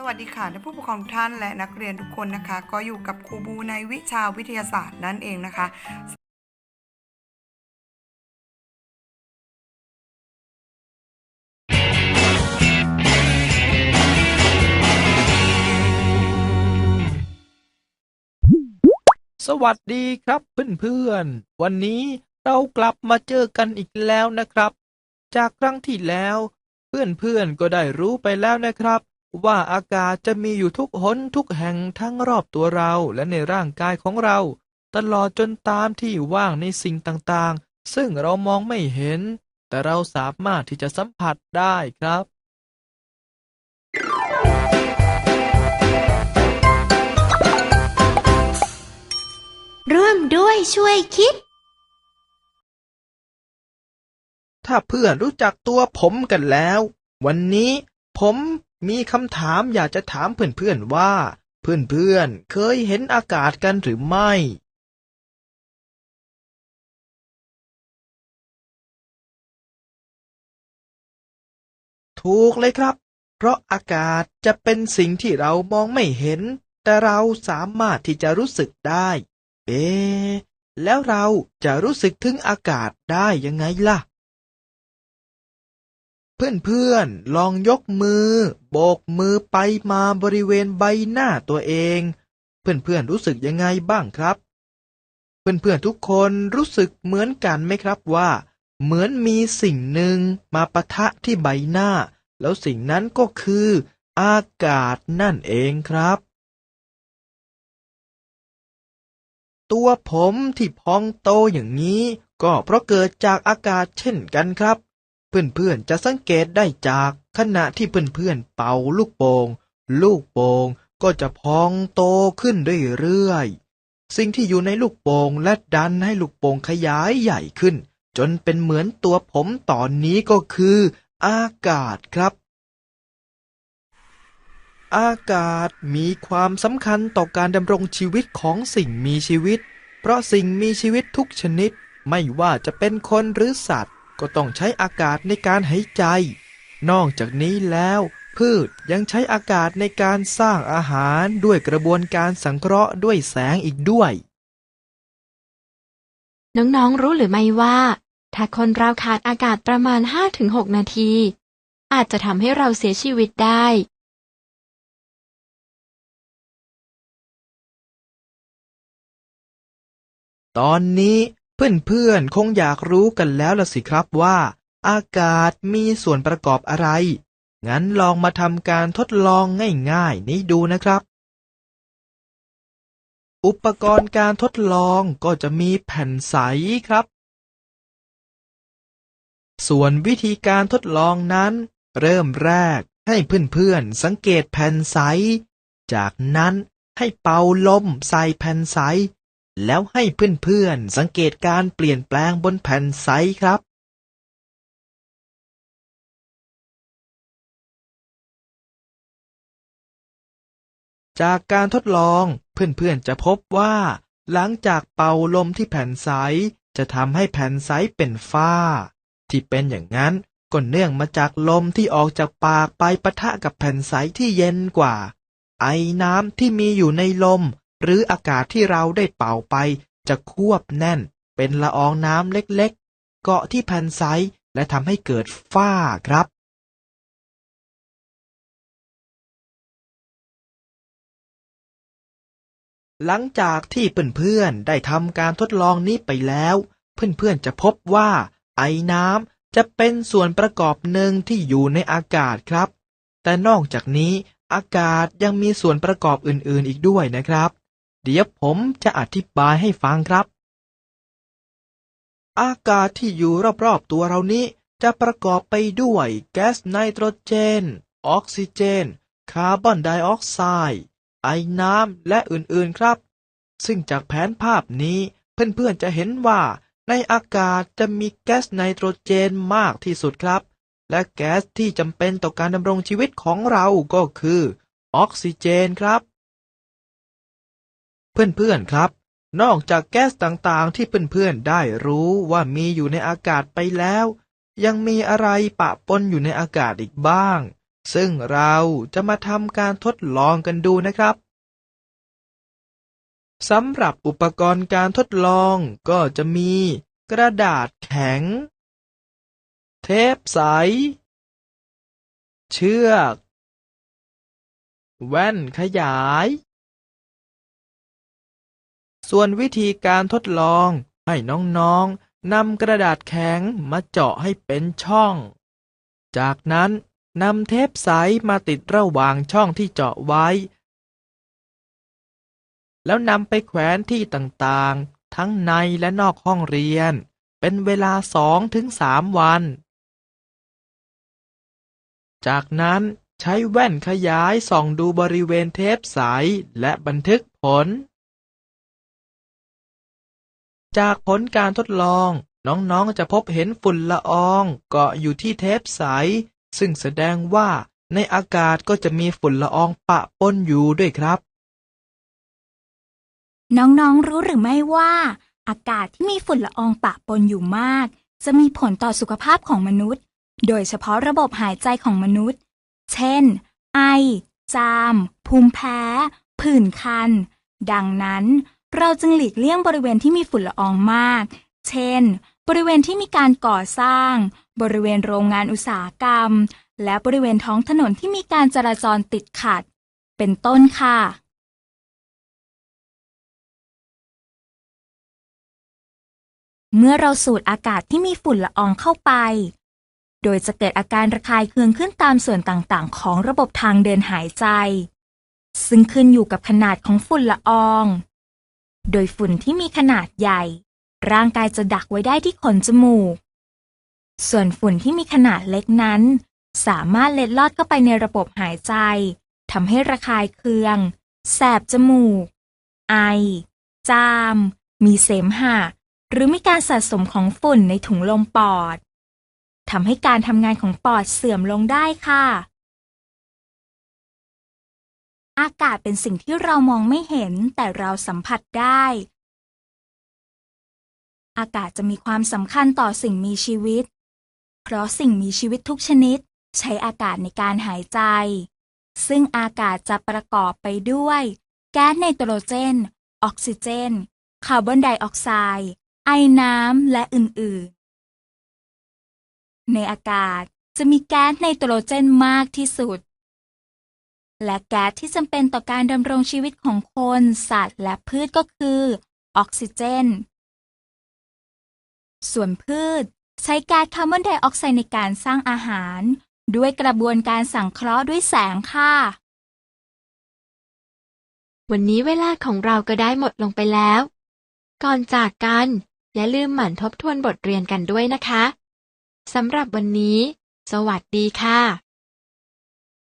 สวัสดีค่ะท่านผู้ปกครองทุกท่านและนักเรียนทุกคนนะคะ ก็อยู่กับครูบูในวิชาวิทยาศาสตร์นั่นเองนะคะสวัสดีครับเพื่อนๆ วันนี้เรากลับมาเจอกันอีกแล้วนะครับ จากครั้งที่แล้ว เพื่อนๆก็ได้รู้ไปแล้วนะครับ ว่าอากาศจะมีอยู่ทุกหนทุกแห่งทั้งรอบตัวเราและในร่างกายของเรา ตลอดจนตามที่ว่างในสิ่งต่างๆ ซึ่งเรามองไม่เห็น แต่เราสามารถที่จะสัมผัสได้ครับ ร่วมด้วยช่วยคิด ถ้าเพื่อนรู้จักตัวผมกันแล้ว วันนี้ผม มีคำถามอยากจะถามเพื่อนๆว่า เพื่อนๆ เคยเห็นอากาศกันหรือไม่ ถูกเลยครับ เพราะอากาศจะเป็นสิ่งที่เรามองไม่เห็น แต่เราสามารถที่จะรู้สึกได้ เอ๊แล้วเราจะรู้สึกถึงอากาศได้ยังไงล่ะ เพื่อนๆ ลองยกมือ โบกมือไปมาบริเวณใบหน้าตัวเอง เพื่อนๆ รู้สึกยังไงบ้างครับ เพื่อนๆ ทุกคนรู้สึกเหมือนกันไหมครับว่า เหมือนมีสิ่งหนึ่งมาปะทะที่ใบหน้า แล้วสิ่งนั้นก็คือ อากาศนั่นเองครับ ตัวผมที่พองโตอย่างนี้ ก็เพราะเกิดจากอากาศเช่นกันครับ เพื่อนๆจะสังเกตได้จากขณะที่เพื่อนๆเป่าลูกโป่งลูกโป่งก็จะพองโตขึ้นเรื่อยๆสิ่งที่อยู่ในลูกโป่งและดันให้ลูกโป่งขยายใหญ่ขึ้น จนเป็นเหมือนตัวผมตอนนี้ก็คือ อากาศครับ อากาศมีความสำคัญต่อการดำรงชีวิตของสิ่งมีชีวิต เพราะสิ่งมีชีวิตทุกชนิดไม่ว่าจะเป็นคนหรือสัตว์ ก็ต้องใช้อากาศในการหายใจ นอกจากนี้แล้วพืชยังใช้อากาศในการสร้างอาหารด้วยกระบวนการสังเคราะห์ด้วยแสงอีกด้วย น้องๆรู้หรือไม่ว่า ถ้าคนเราขาดอากาศประมาณ 5-6 นาที อาจจะทำให้เราเสียชีวิตได้ ตอนนี้ เพื่อนๆ คงอยากรู้กันแล้วละสิครับว่า อากาศมีส่วนประกอบอะไร งั้นลองมาทำการทดลองง่ายๆ นี้ดูนะครับ อุปกรณ์การทดลองก็จะมีแผ่นใสครับ ส่วนวิธีการทดลองนั้น เริ่มแรกให้เพื่อนๆ สังเกตแผ่นใส จากนั้นให้เป่าลมใส่แผ่นใส แล้วให้เพื่อนๆสังเกตการเปลี่ยนแปลงบนแผ่นใสครับจากการทดลองเพื่อนๆจะพบว่า หลังจากเป่าลมที่แผ่นใสจะทำให้แผ่นใสเป็นฝ้า ที่เป็นอย่างนั้นก็เนื่องมาจากลมที่ออกจากปากไปปะทะกับแผ่นใสที่เย็นกว่า ไอน้ำที่มีอยู่ในลม หรืออากาศที่เราได้เป่าไป จะควบแน่น เป็นละอองน้ำเล็กๆ เกาะที่แผ่นใสและทำให้เกิดฝ้าครับ หลังจากที่เพื่อนๆ ได้ทำการทดลองนี้ไปแล้ว เพื่อนๆ จะพบว่า ไอน้ำจะเป็นส่วนประกอบหนึ่งที่อยู่ในอากาศครับ แต่นอกจากนี้อากาศยังมีส่วนประกอบอื่นๆ อีกด้วยนะครับ เดี๋ยวผมจะอธิบายให้ฟังครับ อากาศที่อยู่รอบๆตัวเรานี้จะประกอบไปด้วยแก๊สไนโตรเจน ออกซิเจน คาร์บอนไดออกไซด์ ไอน้ำ และอื่นๆครับ ซึ่งจากแผนภาพนี้เพื่อนๆจะเห็นว่าในอากาศจะมีแก๊สไนโตรเจนมากที่สุดครับ และแก๊สที่จำเป็นต่อการดำรงชีวิตของเราก็คือ ออกซิเจนครับ เพื่อนๆครับ นอกจากแก๊สต่างๆที่เพื่อนๆได้รู้ว่ามีอยู่ในอากาศไปแล้ว ยังมีอะไรปะปนอยู่ในอากาศอีกบ้าง ซึ่งเราจะมาทำการทดลองกันดูนะครับสำหรับอุปกรณ์การทดลองก็จะมี กระดาษแข็ง เทปใส เชือก แว่นขยาย ส่วนวิธีการทดลอง ให้น้องๆนำกระดาษแข็งมาเจาะให้เป็นช่อง จากนั้นนำเทปใสมาติดระหว่างช่องที่เจาะไว้ แล้วนำไปแขวนที่ต่างๆ ทั้งในและนอกห้องเรียน เป็นเวลาสองถึงสามวัน จากนั้นใช้แว่นขยายส่องดูบริเวณเทปใสและบันทึกผล จากผลการทดลอง น้องๆจะพบเห็นฝุ่นละอองเกาะอยู่ที่เทปใส ซึ่งแสดงว่าในอากาศก็จะมีฝุ่นละอองปะปนอยู่ด้วยครับ น้องๆรู้หรือไม่ว่า อากาศที่มีฝุ่นละอองปะปนอยู่มาก จะมีผลต่อสุขภาพของมนุษย์ โดยเฉพาะระบบหายใจของมนุษย์ เช่น ไอ จาม ภูมิแพ้ ผื่นคัน ดังนั้น เราจึงหลีกเลี่ยงบริเวณที่มีฝุ่นละอองมาก เช่น บริเวณที่มีการก่อสร้าง บริเวณโรงงานอุตสาหกรรม และบริเวณท้องถนนที่มีการจราจรติดขัด เป็นต้นค่ะ เมื่อเราสูดอากาศที่มีฝุ่นละอองเข้าไป โดยจะเกิดอาการระคายเคืองขึ้นตามส่วนต่างๆ ของระบบทางเดินหายใจ ซึ่งขึ้นอยู่กับขนาดของฝุ่นละออง โดยฝุ่นที่มีขนาดใหญ่ ร่างกายจะดักไว้ได้ที่ขนจมูก ส่วนฝุ่นที่มีขนาดเล็กนั้น สามารถเล็ดลอดเข้าไปในระบบหายใจทำให้ระคายเคือง แสบจมูก ไอ จาม มีเสมหะ หรือมีการสะสมของฝุ่นในถุงลมปอดทำให้การทำงานของปอดเสื่อมลงได้ค่ะ อากาศเป็นสิ่งที่เรามองไม่เห็นแต่เราสัมผัสได้ อากาศจะมีความสำคัญต่อสิ่งมีชีวิต เพราะสิ่งมีชีวิตทุกชนิด ใช้อากาศในการหายใจ ซึ่งอากาศจะประกอบไปด้วย แก๊สไนโตรเจน ออกซิเจน คาร์บอนไดออกไซด์ ไอน้ำ และอื่น ๆ ในอากาศจะมีแก๊สไนโตรเจนมากที่สุด และแก๊สที่จำเป็นต่อการดำรงชีวิตของคน สัตว์ และพืชก็คือ ออกซิเจน ส่วนพืช ใช้แก๊สคาร์บอนไดออกไซด์ในการสร้างอาหาร ด้วยกระบวนการสังเคราะห์ด้วยแสงค่ะ วันนี้เวลาของเราก็ได้หมดลงไปแล้ว ก่อนจากกัน อย่าลืมหมั่นทบทวนบทเรียนกันด้วยนะคะสำหรับวันนี้ สวัสดีค่ะ